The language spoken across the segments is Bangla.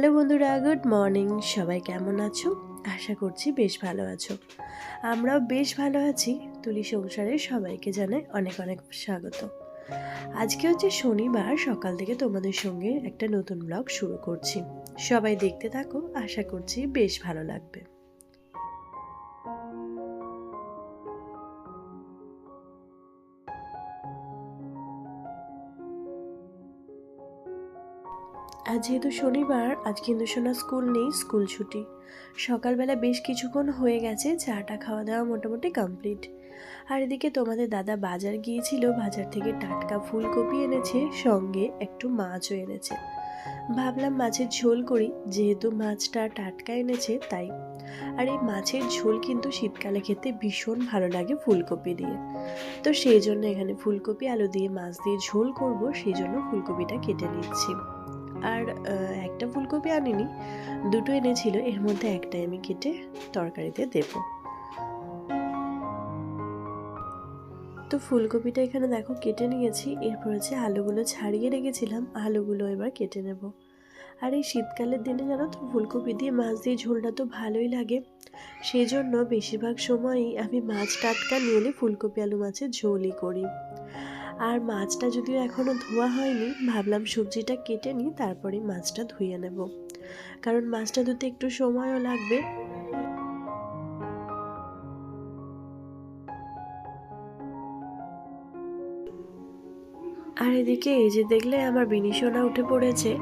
হ্যালো বন্ধুরা, গুড মর্নিং। সবাই কেমন আছো? আশা করছি বেশ ভালো আছো। আমরাও বেশ ভালো আছি। তুলি সংসারে সবাইকে জানে অনেক অনেক স্বাগত। আজকে হচ্ছে শনিবার, সকাল থেকে তোমাদের সঙ্গে একটা নতুন ব্লগ শুরু করছি। সবাই দেখতে থাকো, আশা করছি বেশ ভালো লাগবে। আজ যেহেতু শনিবার, আজ কিন্তু শোনা স্কুল নেই, স্কুল ছুটি। সকালবেলা বেশ কিছুক্ষণ হয়ে গেছে, চাটা খাওয়া দাওয়া মোটামুটি কমপ্লিট। আর এদিকে তোমাদের দাদা বাজার গিয়েছিল, বাজার থেকে টাটকা ফুলকপি এনেছে, সঙ্গে একটু মাছও এনেছে। ভাবলাম মাছের ঝোল করি, যেহেতু মাছটা টাটকা এনেছে, তাই। আর এই মাছের ঝোল কিন্তু শীতকালে খেতে ভীষণ ভালো লাগে ফুলকপি দিয়ে। তো সেই জন্য এখানে ফুলকপি, আলু দিয়ে মাছ দিয়ে ঝোল করব, সেই জন্য ফুলকপিটা কেটে নিচ্ছি। আর একটা ফুলকপি আনিনি। দুটো এনেছিল, এর মধ্যে একটাই আমি কেটে তরকারিতে দেব। তো ফুলকপিটা এখানে দেখো কেটে নিয়েছি, এরপর হচ্ছে আলুগুলো ছাড়িয়ে রেখেছিলাম, আলুগুলো এবার কেটে নেব। আর এই শীতকালের দিনে জানো তো, ফুলকপি দিয়ে মাছ দিয়ে ঝোলটা তো ভালোই লাগে। সেই জন্য বেশিরভাগ সময়ই আমি মাছ টাটকা নিয়ে ফুলকপি, আলু মাছের ঝোলই করি। আর মাছটা যদিও এখনও ধোয়া হয়নি, ভাবলাম সবজিটা কেটে নিই, তারপরে মাছটা ধুয়ে নেব। কারণ মাছটা ধুতে একটু সময়ও লাগবে। আর এদিকে এই যে দেখলে আমার বিনিশোনা উঠে পড়েছে,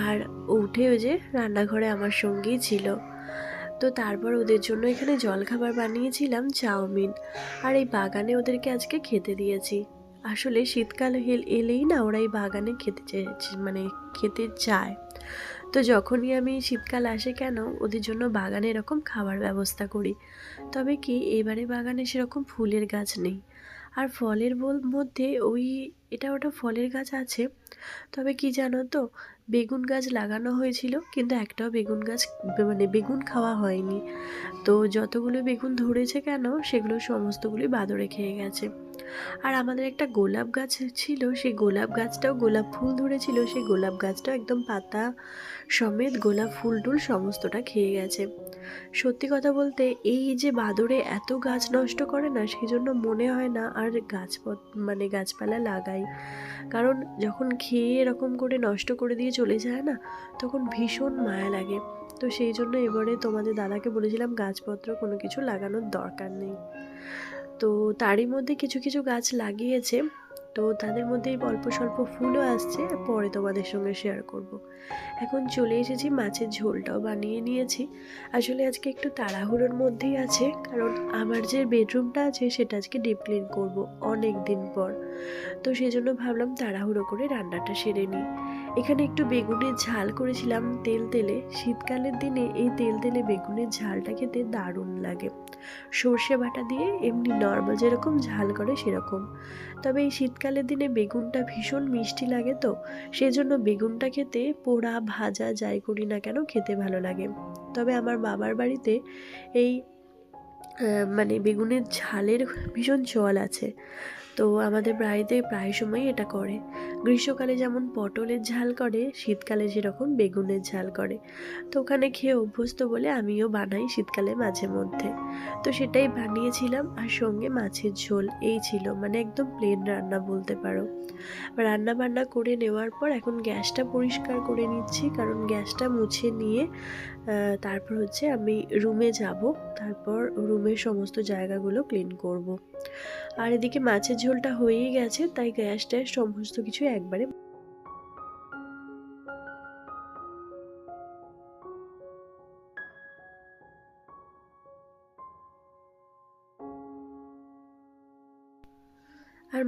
আর উঠে ওই যে রান্নাঘরে আমার সঙ্গেই ছিল। তো তারপর ওদের জন্য এখানে জলখাবার বানিয়েছিলাম, চাউমিন, আর এই বাগানে ওদেরকে আজকে খেতে দিয়েছি। আসলে শীতকাল এলেই না ওরা এই বাগানে খেতে চেয়েছে মানে খেতে চায় তো যখনই আমি শীতকাল আসে কেন, ওদের জন্য বাগানে এরকম খাবার ব্যবস্থা করি। তবে কি, এবারে বাগানে সেরকম ফুলের গাছ নেই। আর ফলের বল- মধ্যে ওই এটা ওটা ফলের গাছ আছে। তবে কি জানো তো, বেগুন গাছ লাগানো হয়েছিল, কিন্তু একটাও বেগুন গাছ মানে বেগুন খাওয়া হয়নি। তো যতগুলো বেগুন ধরেছে কেন, সেগুলো সমস্তগুলি বাদরে খেয়ে গেছে। আর আমাদের একটা গোলাপ গাছ ছিল, সেই গোলাপ গাছটাও গোলাপ ফুল ধরেছিল, সেই গোলাপ গাছটাও একদম পাতা সমেত গোলাপ ফুল টুল সমস্তটা খেয়ে গেছে। সত্যি কথা বলতে, এই যে বাদরে এত গাছ নষ্ট করে না সেই জন্য মনে হয় না আর গাছ মানে গাছপালা লাগাই কারণ যখন খেয়ে এরকম করে নষ্ট করে দিয়ে চলে যায় না, তখন ভীষণ মায়া লাগে। তো সেই জন্য এবারে তোমাদের দাদাকে বলেছিলাম গাছপত্র কোনো কিছু লাগানোর দরকার নেই। তো তারই মধ্যে কিছু কিছু গাছ লাগিয়েছে। তো তাদের মধ্যে অল্প স্বল্প ফুলও আসছে, পরে তোমাদের সঙ্গে শেয়ার করব। এখন চলে এসেছি মাছের ঝোলটাও বানিয়ে নিয়েছি। আসলে আজকে একটু তাড়াহুড়োর মধ্যেই আছে, কারণ আমার যে বেডরুমটা আছে সেটা আজকে ডিপ ক্লিন করব অনেক দিন পর। তো সেজন্য ভাবলাম তাড়াহুড়ো করে রান্নাটা সেরে নিই। এখানে একটু বেগুনের ঝাল করেছিলাম তেল তেলে। শীতকালের দিনে এই তেল তেলে বেগুনের ঝালটা খেতে দারুণ লাগে। সর্ষে বাটা দিয়ে এমনি নর্মাল যেরকম ঝাল করে সেরকম। তবে এই শীতকালের দিনে বেগুনটা ভীষণ মিষ্টি লাগে তো সেই জন্য বেগুনটা খেতে পোড়া, ভাজা, যাই করি না কেন খেতে ভালো লাগে। তবে আমার বাবার বাড়িতে এই মানে বেগুনের ঝালের ভীষণ চল আছে। তো আমাদের বাড়িতে প্রায় সময়ই এটা করে। গ্রীষ্মকালে যেমন পটলের ঝাল করে, শীতকালে যেরকম বেগুনের ঝাল করে। তো ওখানে খেয়ে অভ্যস্ত বলে আমিও বানাই শীতকালে মাঝে মধ্যে। তো সেটাই বানিয়েছিলাম আর সঙ্গে মাছের ঝোল, এই ছিল। মানে একদম প্লেন রান্না বলতে পারো। রান্না বান্না করে নেওয়ার পর এখন গ্যাসটা পরিষ্কার করে নিচ্ছি। কারণ গ্যাসটা মুছে নিয়ে তারপর হচ্ছে আমি রুমে যাব। তারপর রুমের সমস্ত জায়গাগুলো ক্লিন করব। আর এদিকে মাছের ঝোলটা হয়েই গেছে, তাই গ্যাস ট্যাস সমস্ত কিছু একবারে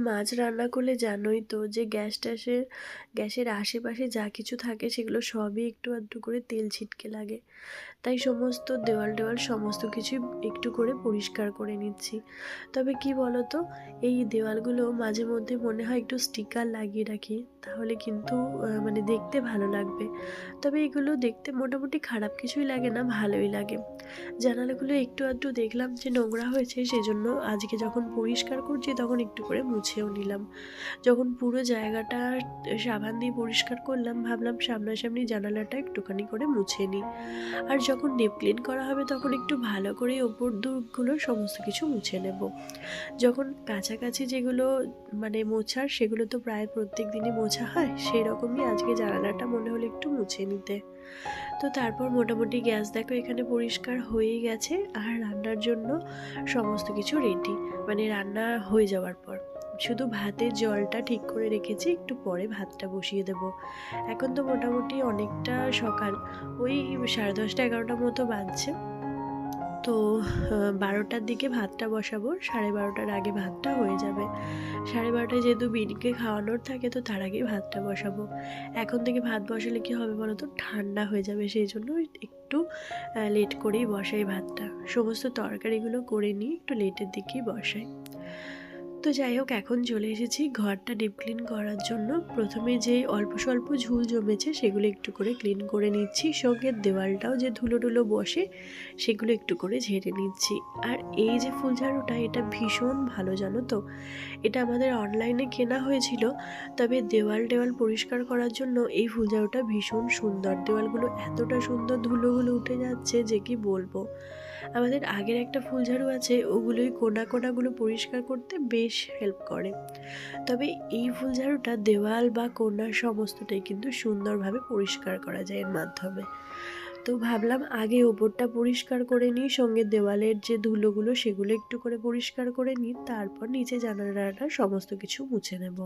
মাছ রান্না করলে জানোই তো যে গ্যাস ট্যাসের, গ্যাসের আশেপাশে যা কিছু থাকে সেগুলো সবই একটু আধটু করে তেল ছিটকে লাগে। তাই সমস্ত দেওয়াল টেওয়াল সমস্ত কিছুই একটু করে পরিষ্কার করে নিচ্ছি। তবে কি বলো তো এই দেওয়ালগুলো মাঝে মধ্যে মনে হয় একটু স্টিকার লাগিয়ে রাখি, তাহলে কিন্তু মানে দেখতে ভালো লাগবে। তবে এগুলো দেখতে মোটামুটি খারাপ কিছুই লাগে না, ভালোই লাগে। জানালাগুলো একটু আধটু দেখলাম যে নোংরা হয়েছে, সেজন্য আজকে যখন পরিষ্কার করছি তখন একটু করে মুছে মুছেও নিলাম। যখন পুরো জায়গাটা সাবান দিয়ে পরিষ্কার করলাম, ভাবলাম সামনাসামনি জানালাটা একটুখানি করে মুছে নিই। আর যখন ডিপ ক্লিন করা হবে, তখন একটু ভালো করে ওপর দুগুলো সমস্ত কিছু মুছে নেব। যখন কাছাকাছি যেগুলো মানে মোছার, সেগুলো তো প্রায় প্রত্যেক দিনই মোছা হয় সেই রকমই আজকে জানালাটা মনে হলো একটু মুছে নিতে। তো তারপর মোটামুটি গ্যাস দেখো এখানে পরিষ্কার হয়েই গেছে, আর রান্নার জন্য সমস্ত কিছু রেডি মানে রান্না হয়ে যাওয়ার পর। শুধু ভাতের জলটা ঠিক করে রেখেছি, একটু পরে ভাতটা বসিয়ে দেব। এখন তো মোটামুটি অনেকটা সকাল, ওই সাড়ে দশটা এগারোটার মতো বাজছে। তো বারোটার দিকে ভাতটা বসাবো, সাড়ে বারোটার আগে ভাতটা হয়ে যাবে। সাড়ে বারোটায় যেহেতু বিনকে খাওয়ানোর থাকে, তো তার আগে ভাতটা বসাবো। এখন থেকে ভাত বসালে কি হবে বলো তো ঠান্ডা হয়ে যাবে, সেই জন্য একটু লেট করেই বসাই ভাতটা। সমস্ত তরকারিগুলো করে নিয়ে একটু লেটের দিকেই বসাই। তো যাই হোক, এখন চলে এসেছি ঘরটা ডিপ ক্লিন করার জন্য। প্রথমে যে অল্প স্বল্প ঝুল জমেছে, সেগুলো একটু করে ক্লিন করে নিচ্ছি। সঙ্গে দেওয়ালটাও যে ধুলো টুলো বসে, সেগুলো একটু করে ঝেড়ে নিচ্ছি। আর এই যে ফুল ঝাড়ুটা, এটা ভীষণ ভালো, জানো তো? এটা আমাদের অনলাইনে কেনা হয়েছিল, তবে দেওয়াল টেওয়াল পরিষ্কার করার জন্য এই ফুল ঝাড়ুটা ভীষণ সুন্দর। দেওয়ালগুলো এতটা সুন্দর ধুলোগুলো উঠে যাচ্ছে যে কি বলব? আমাদের আগের একটা ফুলঝাড়ু আছে, ওগুলোই কোনা কোনাগুলো পরিষ্কার করতে বেশ হেল্প করে। তবে এই ফুলঝাড়ুটা দেওয়াল বা কোনার সমস্তটাই কিন্তু সুন্দরভাবে পরিষ্কার করা যায় এর মাধ্যমে। তো ভাবলাম আগে ওপরটা পরিষ্কার করে নিই, সঙ্গে দেওয়ালের যে ধুলোগুলো সেগুলো একটু করে পরিষ্কার করে নিই, তারপর নিচে জানালাটা সমস্ত কিছু মুছে নেব।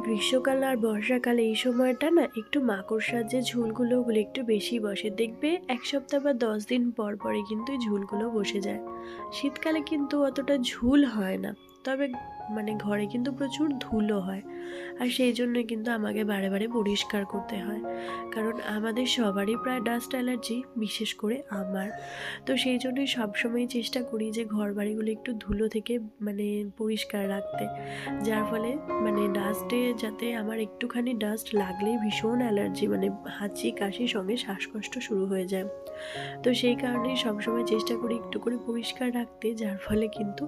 গ্রীষ্মকাল আর বর্ষাকালে এই সময়টা না একটু মাকড়সার যে ঝুলগুলো ওগুলো একটু বেশি বসে। দেখবে এক সপ্তাহ বা দশ দিন পর পরে কিন্তু ঝুলগুলো বসে যায়। শীতকালে কিন্তু অতটা ঝুল হয় না। তবে মানে ঘরে কিন্তু প্রচুর ধুলো হয়। আর সেই জন্য কিন্তু আমাকে বারে বারে পরিষ্কার করতে হয়। কারণ আমাদের সবারই প্রায় ডাস্ট অ্যালার্জি বিশেষ করে আমার। তো সেই জন্যই সবসময় চেষ্টা করি যে ঘর বাড়িগুলো একটু ধুলো থেকে মানে পরিষ্কার রাখতে। যার ফলে মানে ডাস্টে যাতে আমার একটুখানি ডাস্ট লাগলেই ভীষণ অ্যালার্জি মানে হাঁচি কাশির সঙ্গে শ্বাসকষ্ট শুরু হয়ে যায়। তো সেই কারণেই সবসময় চেষ্টা করি একটু করে পরিষ্কার রাখতে, যার ফলে কিন্তু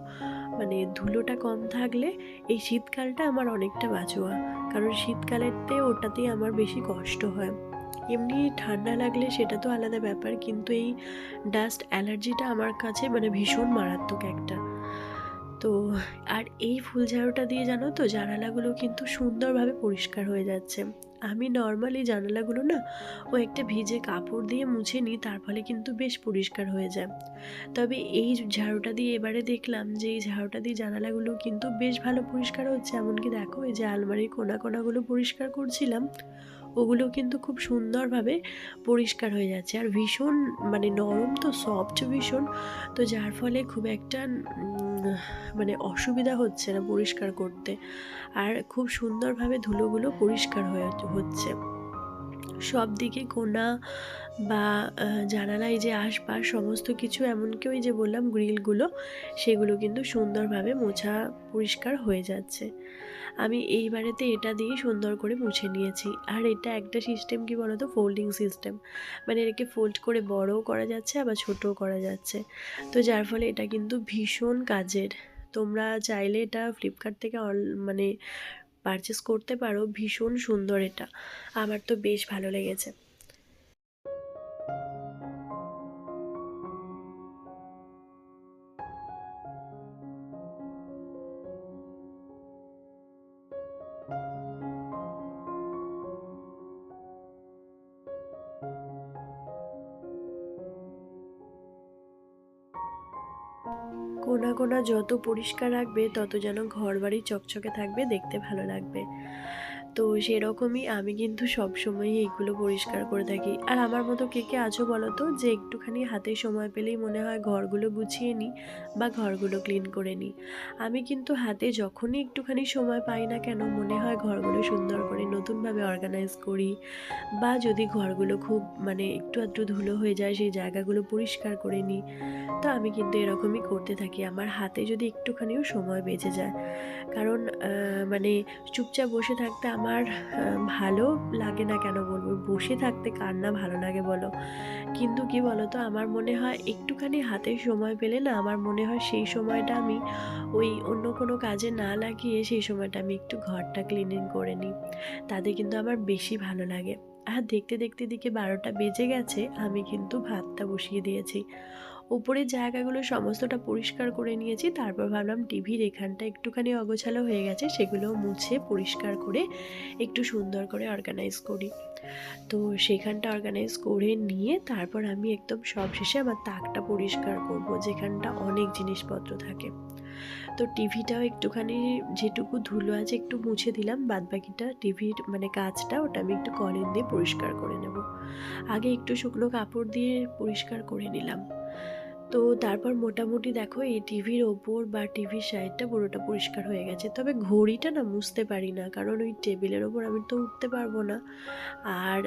মানে ধুলোটা কম থাকলে এই শীতকালটা আমার অনেকটা বাঁচোয়া। কারণ শীতকালেরতে ওটাতেই আমার বেশি কষ্ট হয়। এমনি ঠান্ডা লাগলে সেটা তো আলাদা ব্যাপার, কিন্তু এই ডাস্ট অ্যালার্জিটা আমার কাছে মানে ভীষণ মারাত্মক একটা। তো আর এই ফুল ঝাড়ুটা দিয়ে জানো তো, জানালাগুলো কিন্তু সুন্দরভাবে পরিষ্কার হয়ে যাচ্ছে। আমি নর্মালি জানালাগুলো না ও একটা ভিজে কাপড় দিয়ে মুছে নিই, তার ফলে কিন্তু বেশ পরিষ্কার হয়ে যায়। তবে এই ঝাড়ুটা দিয়ে এবারে দেখলাম যে এই ঝাড়ুটা দিয়ে জানালাগুলো কিন্তু বেশ ভালো পরিষ্কার হচ্ছে। এমনকি দেখো এই যে আলমারির কোনা কোনাগুলো পরিষ্কার করছিলাম। ওগুলো কিন্তু খুব সুন্দরভাবে পরিষ্কার হয়ে যাচ্ছে। আর ভীষণ মানে নরম তো সফট ভীষণ। তো যার ফলে খুব একটা মানে অসুবিধা হচ্ছে না পরিষ্কার করতে। আর খুব সুন্দরভাবে ধুলোগুলো পরিষ্কার হয়ে হচ্ছে। সব দিকে কোনা বা জানালায় যে আশপাশ সমস্ত কিছু, এমনকি ওই যে বললাম গ্রিলগুলো, সেগুলো কিন্তু সুন্দরভাবে মোছা পরিষ্কার হয়ে যাচ্ছে। আমি এইবারেতে এটা দিয়ে সুন্দর করে মুছে নিয়েছি। আর এটা একটা সিস্টেম কি বলতো? ফোল্ডিং সিস্টেম মানে এটাকে ফোল্ড করে বড়ও করা যাচ্ছে, আবার ছোটও করা যাচ্ছে। তো যার ফলে এটা কিন্তু ভীষণ কাজের। তোমরা চাইলে এটা ফ্লিপকার্ট থেকে অল মানে পারচেস করতে পারো। ভীষণ সুন্দর এটা। আমার তো বেশ ভালো লেগেছে। যত পরিষ্কার রাখবে তত যেন ঘর বাড়ি চকচকে থাকবে দেখতে ভালো লাগবে। তো সেরকমই আমি কিন্তু সবসময়ই এইগুলো পরিষ্কার করে থাকি। আর আমার মতো কে কে আছো বলো তো? যে একটুখানি হাতে সময় পেলেই মনে হয় ঘরগুলো গুছিয়ে নিই বা ঘরগুলো ক্লিন করে নিই আমি কিন্তু হাতে যখনই একটুখানি সময় পাই না কেন, মনে হয় ঘরগুলো সুন্দর করে নতুনভাবে অর্গানাইজ করি বা যদি ঘরগুলো খুব মানে একটু আধটু ধুলো হয়ে যায়, সেই জায়গাগুলো পরিষ্কার করে নিই তো আমি কিন্তু এরকমই করতে থাকি। আমার হাতে যদি একটুখানিও সময় বেঁচে যায়, কারণ মানে চুপচাপ বসে থাকতে আমার ভালো লাগে না কেন বলব? বসে থাকতে কার না ভালো লাগে বলো? কিন্তু কি বলো তো আমার মনে হয় একটুখানি হাতে সময় পেলে না, আমার মনে হয় সেই সময়টা আমি ওই অন্য কোনো কাজে না লাগিয়ে সেই সময়টা আমি একটু ঘরটা ক্লিনিং করে নিই। তাতে কিন্তু আমার বেশি ভালো লাগে। আর দেখতে দেখতে দিকে বারোটা বেজে গেছে, আমি কিন্তু ভাতটা বসিয়ে দিয়েছি। উপরের জায়গাগুলো সমস্তটা পরিষ্কার করে নিয়েছি, তারপর ভাবলাম টিভির এখানটা একটুখানি অগোছালো হয়ে গেছে, সেগুলো মুছে পরিষ্কার করে একটু সুন্দর করে অর্গানাইজ করি। তো সেখানটা অর্গানাইজ করে নিয়ে তারপর আমি একদম সব শেষে আমার তাকটা পরিষ্কার করব, যেখানটা অনেক জিনিসপত্র থাকে। তো টিভিটাও একটুখানি যেটুকু ধুলো আছে একটু মুছে দিলাম, বাদবাকিটা টিভির মানে কাজটা ওটা আমি একটু কলিন দিয়ে পরিষ্কার করে নেব। আগে একটু শুকনো কাপড় দিয়ে পরিষ্কার করে নিলাম। তো তারপর মোটামুটি দেখো এই টিভির ওপর বা টিভির সাইডটা পুরোটা পরিষ্কার হয়ে গেছে। তবে ঘড়িটা না মুছতে পারি না, কারণ ওই টেবিলের ওপর আমি তো উঠতে পারব না। আর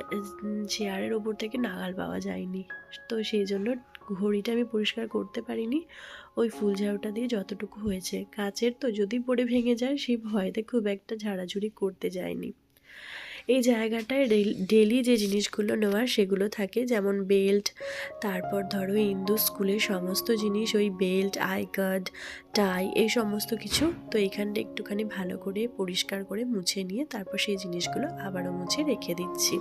চেয়ারের ওপর থেকে নাগাল পাওয়া যায়নি। তো সেই জন্য ঘড়িটা আমি পরিষ্কার করতে পারিনি। ওই ফুল ঝাড়ুটা দিয়ে যতটুকু হয়েছে। কাচের তো যদি পড়ে ভেঙে যায়, সেই ভয়তে খুব একটা ঝাড়াঝুড়ি করতে যায়নি। এই জায়গাটায় ডেলি যে জিনিসগুলো নেওয়ার সেগুলো থাকে, যেমন বেল্ট, তারপর ধরো ইন্দু স্কুলের সমস্ত জিনিস, ওই বেল্ট, আই কার্ড, টাই, এই সমস্ত কিছু, তো এইখানটা একটুখানি ভালো করে পরিষ্কার করে মুছে নিয়ে তারপর সেই জিনিসগুলো আবারও মুছে রেখে দিচ্ছি।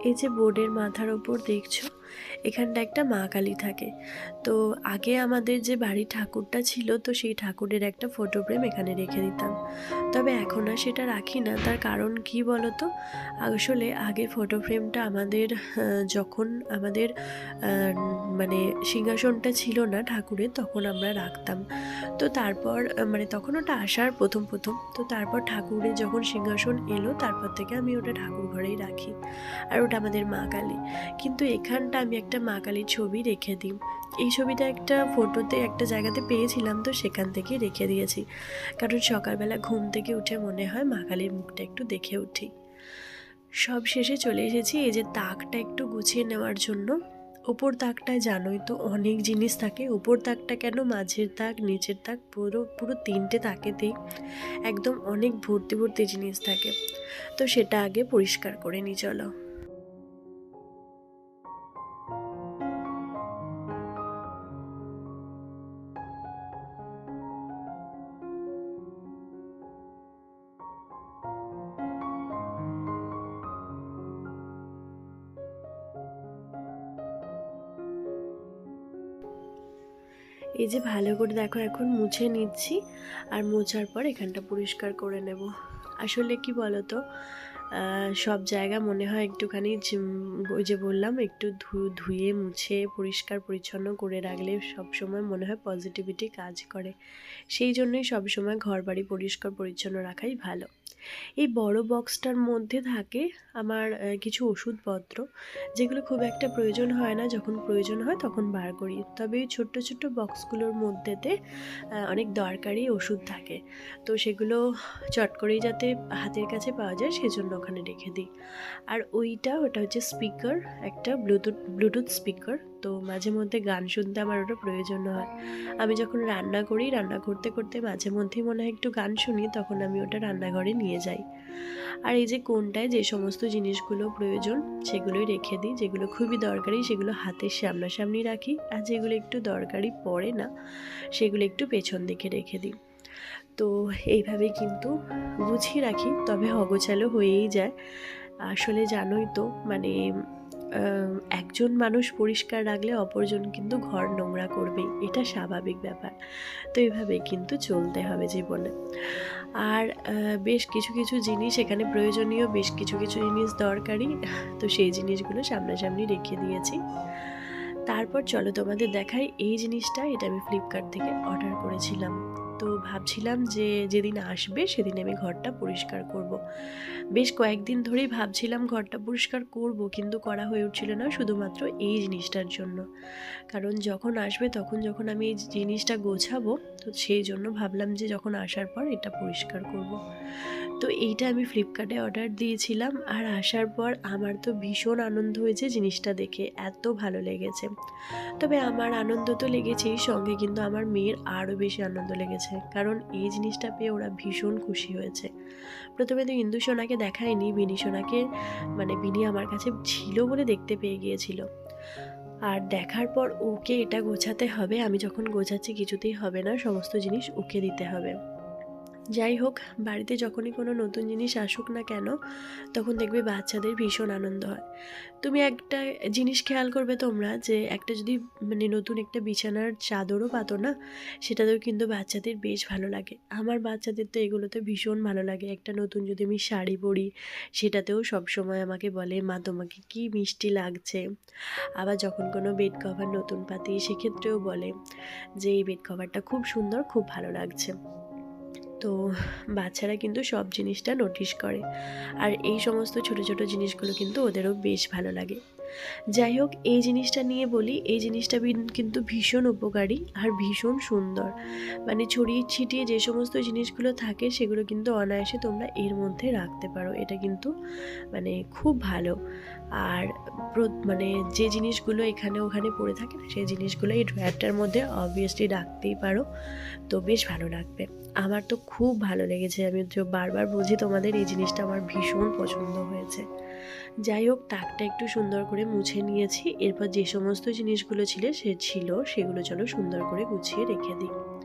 এই যে বোর্ডের মাথার ওপর দেখছ এখানটা একটা মা কালী থাকে। তো আগে আমাদের যে বাড়ি ঠাকুরটা ছিল, তো সেই ঠাকুরের একটা ফটো ফ্রেম এখানে রেখে দিতাম। তবে এখন আর সেটা রাখি না। তার কারণ কি বলো তো আসলে আগে ফটো ফ্রেমটা আমাদের যখন আমাদের মানে সিংহাসনটা ছিল না ঠাকুরের, তখন আমরা রাখতাম। তো তারপর মানে তখন ওটা আসার প্রথম প্রথম। তো তারপর ঠাকুরের যখন সিংহাসন এলো, তারপর থেকে আমি ওটা ঠাকুর ঘরেই রাখি। আর ওটা আমাদের মা কালী। কিন্তু এখানটা আমি একটা মা কালীর ছবি রেখে দিই। এই ছবিটা একটা ফটোতে একটা জায়গাতে পেয়েছিলাম, তো সেখান থেকে রেখে দিয়েছি। কারণ সকালবেলা ঘুম থেকে উঠে মনে হয় মা কালীর মুখটা একটু দেখে উঠি। সব শেষে চলে এসেছি, এই যে তাকটা একটু গুছিয়ে নেওয়ার জন্য। ওপর তাকটায় জানোই তো, অনেক জিনিস থাকে। ওপর তাকটা কেন মাঝের তাক নিচের তাক পুরো পুরো তিনটে তাকেতেই একদম অনেক ভর্তি ভর্তি জিনিস থাকে। তো সেটা আগে পরিষ্কার করে নিই, চলো। এই যে ভালো করে দেখো, এখন মুছে নিচ্ছি আর মোছার পর এখানটা পরিষ্কার করে নেব। আসলে কি বলো তো সব জায়গা মনে হয় একটুখানি ওই যে বললাম, একটু ধুয়ে, মুছে, পরিষ্কার, পরিচ্ছন্ন করে রাখলে সব সময় মনে হয় পজিটিভিটি কাজ করে। সেই জন্যই সব সময় ঘর বাড়ি পরিষ্কার, পরিচ্ছন্ন রাখাই ভালো। এই বড় বক্সটার মধ্যে থাকে আমার কিছু ওষুধপত্র, যেগুলো খুব একটা প্রয়োজন হয় না। যখন প্রয়োজন হয় তখন বার করি। তবে এই ছোট্ট ছোট্ট বক্সগুলোর মধ্যেতে অনেক দরকারি ওষুধ থাকে। তো সেগুলো চট করেই যাতে হাতের কাছে পাওয়া যায় সেজন্য ওখানে রেখে দিই। আর ওইটা, ওটা হচ্ছে স্পিকার একটা ব্লুটুথ ব্লুটুথ স্পিকার তো মাঝে মধ্যে গান শুনতে আমার ওটা প্রয়োজন হয়। আমি যখন রান্না করি, রান্না করতে করতে মাঝে মধ্যেই মনে হয় একটু গান শুনি, তখন আমি ওটা রান্নাঘরে নিয়ে যাই। আর এই যে কোনটায় যে সমস্ত জিনিসগুলো প্রয়োজন, সেগুলোই রেখে দিই। যেগুলো খুবই দরকারি, সেগুলো হাতের সামনাসামনি রাখি। আর যেগুলো একটু দরকারি পড়ে না, সেগুলো একটু পেছন দিকে রেখে দিই। তো এইভাবে কিন্তু গুছিয়ে রাখি, তবে অগোছালো হয়েই যায়। আসলে জানোই তো মানে একজন মানুষ পরিষ্কার রাখলে অপরজন কিন্তু ঘর নোংরা করবেই। এটা স্বাভাবিক ব্যাপার। তো এইভাবেই কিন্তু চলতে হবে জীবনে। আর বেশ কিছু কিছু জিনিস এখানে প্রয়োজনীয়, বেশ কিছু কিছু জিনিস দরকারি। তো সেই জিনিসগুলো সামনাসামনি রেখে দিয়েছি। তারপর চলো তোমাদের দেখাই এই জিনিসটা, এটা আমি ফ্লিপকার্ট থেকে অর্ডার করেছিলাম। তো ভাবছিলাম যে যেদিন আসবে সেদিন আমি ঘরটা পরিষ্কার করব। বেশ কয়েকদিন ধরেই ভাবছিলাম ঘরটা পরিষ্কার করব, কিন্তু করা হয়ে উঠছিল না শুধুমাত্র এই জিনিসটার জন্য কারণ যখন আসবে তখন যখন আমি এই জিনিসটা গোছাবো, তো সেই জন্য ভাবলাম যে যখন আসার পর এটা পরিষ্কার করব। তো এইটা আমি ফ্লিপকার্টে অর্ডার দিয়েছিলাম আর আসার পর আমার তো ভীষণ আনন্দ হয়েছে জিনিসটা দেখে, এত ভালো লেগেছে। তবে আমার আনন্দ তো লেগেছেই, সঙ্গে কিন্তু আমার মেয়ের আরও বেশি আনন্দ লেগেছে, কারণ এই জিনিসটা পেয়ে ওরা ভীষণ খুশি হয়েছে। প্রথমে তো ইন্দু সোনাকে দেখায়নি, বিনি সোনাকে মানে বিনি আমার কাছে ছিল বলে দেখতে পেয়ে গিয়েছিল। আর দেখার পর ওকে এটা গোছাতে হবে, আমি যখন গোছাচ্ছি কিছুতেই হবে না, সমস্ত জিনিস ওকে দিতে হবে। যাই হোক, বাড়িতে যখনই কোনো নতুন জিনিস আসুক না কেন, তখন দেখবে বাচ্চাদের ভীষণ আনন্দ হয়। তুমি একটা জিনিস খেয়াল করবে তোমরা যে, একটা যদি মানে নতুন একটা বিছানার চাদরও পাতো না, সেটাতেও কিন্তু বাচ্চাদের বেশ ভালো লাগে। আমার বাচ্চাদের তো এগুলোতে ভীষণ ভালো লাগে। একটা নতুন যদি আমি শাড়ি পরি, সেটাতেও সবসময় আমাকে বলে, মা, তোমাকে কি মিষ্টি লাগছে? আবার যখন কোনো বেড কভার নতুন পাতি, সেক্ষেত্রেও বলে যে, এই বেড কভারটা খুব সুন্দর, খুব ভালো লাগছে। তো বাচ্চারা কিন্তু সব জিনিসটা নোটিশ করে। আর এই সমস্ত ছোট ছোট জিনিসগুলো কিন্তু ওদেরও বেশ ভালো লাগে। যাই হোক, এই জিনিসটা নিয়ে বলি, এই জিনিসটা কিন্তু ভীষণ উপকারী আর ভীষণ সুন্দর। মানে ছড়িয়ে ছিটিয়ে যে সমস্ত জিনিসগুলো থাকে, সেগুলো কিন্তু অনায়াসে তোমরা এর মধ্যে রাখতে পারো। এটা কিন্তু মানে খুব ভালো। আর মানে যে জিনিসগুলো এখানে ওখানে পড়ে থাকে না, সেই জিনিসগুলো এই ড্রয়ারটার মধ্যে অবভিয়াসলি রাখতেই পারো। তো বেশ ভালো লাগবে। আমার তো খুব ভালো লেগেছে। আমি তো বারবার বুঝি তোমাদের এই জিনিসটা আমার ভীষণ পছন্দ হয়েছে। যাই হোক, তাকটা একটু সুন্দর করে মুছে নিয়েছি। এরপর যে সমস্ত জিনিসগুলো ছিল সে ছিল, সেগুলো চলো সুন্দর করে গুছিয়ে রেখে দিই।